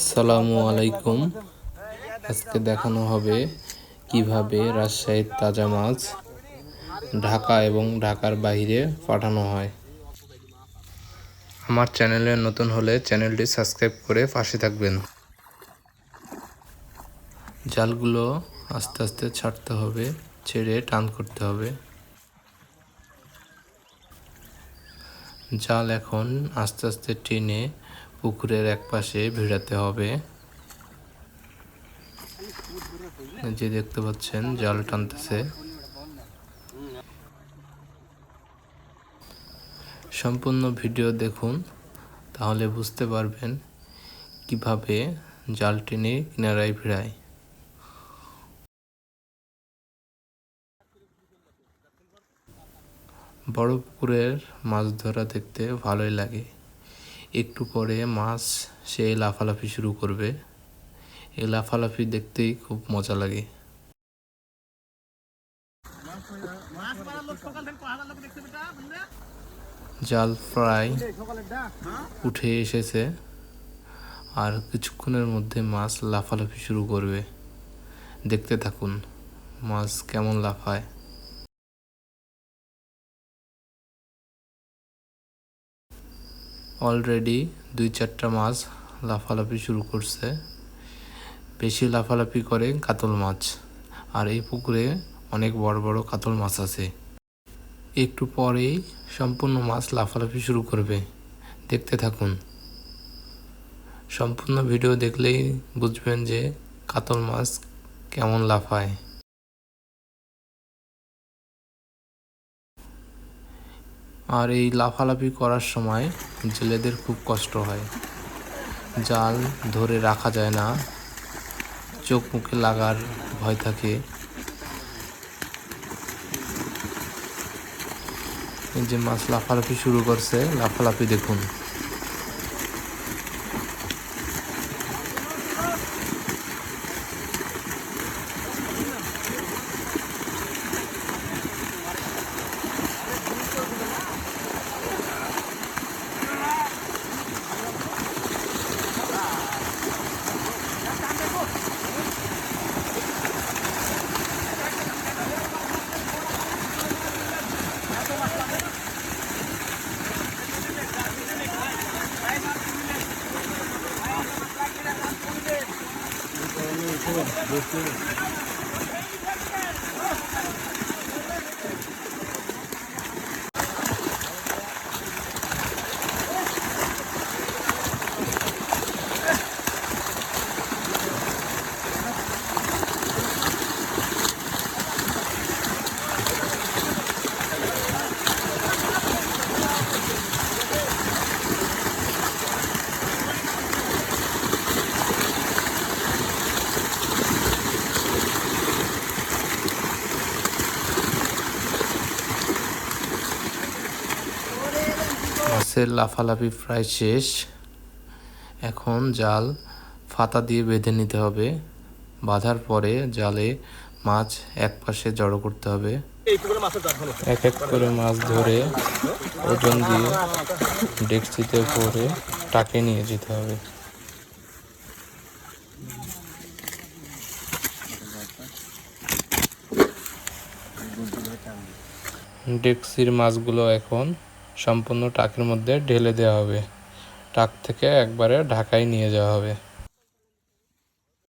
আসসালামু আলাইকুম। আজকে দেখানো হবে কীভাবে রাজশাহীর তাজা মাছ ঢাকা এবং ঢাকার বাইরে পাঠানো হয়। আমার চ্যানেলে নতুন হলে চ্যানেলটি সাবস্ক্রাইব করে পাশে থাকবেন। জালগুলো আস্তে আস্তে ছাড়তে হবে, ছেড়ে টান করতে হবে। জাল এখন আস্তে আস্তে টেনে পুকুরের এক পাশে ভিড়াতে হবে। যে দেখতে পাচ্ছেন, জাল টানতেছে। সম্পূর্ণ ভিডিও দেখুন, তাহলে বুঝতে পারবেন কীভাবে জাল টেনে কিনারায় ভিড়ায়। বড় পুকুরের মাছ ধরা দেখতে ভালোই লাগে। একটু পরে মাছ সে লাফালাফি শুরু করবে। এই লাফালাফি দেখতেই খুব মজা লাগে। জাল প্রায় উঠে এসেছে আর কিছুক্ষণের মধ্যে মাছ লাফালাফি শুরু করবে। দেখতে থাকুন মাছ কেমন লাফায়। অলরেডি দুই চারটা মাছ লাফালাফি শুরু করছে। বেশি লাফালাফি করে কাতল মাছ। আর এই পুকুরে অনেক বড় বড় কাতল মাছ আছে। একটু পরেই সম্পূর্ণ মাছ লাফালাফি শুরু করবে। দেখতে থাকুন। সম্পূর্ণ ভিডিও দেখলেই বুঝবেন যে কাতল মাছ কেমন লাফায়। আর এই লাফালাফি করার সময় জেলেদের খুব কষ্ট হয়। জাল ধরে রাখা যায় না। চোখ মুখে লাগার ভয় থাকে। এই যে মাছ লাফালাফি শুরু করছে, লাফালাফি দেখুন। 我。মাছের লাফালাফি প্রায় শেষ। এখন জাল ফাতা দিয়ে বেঁধে নিতে হবে। বাঁধার পরে জালে মাছ এক পাশে জড়ো করতে হবে। এক এক করে মাছ ধরে ওজন দিয়ে ডেকচিতে করে টাকে নিয়ে যেতে হবে। ডেক্সির মাছগুলো এখন সম্পূর্ণ টাকের মধ্যে ঢেলে দেওয়া হবে। টাক থেকে একবারে ঢাকায় নিয়ে যাওয়া হবে।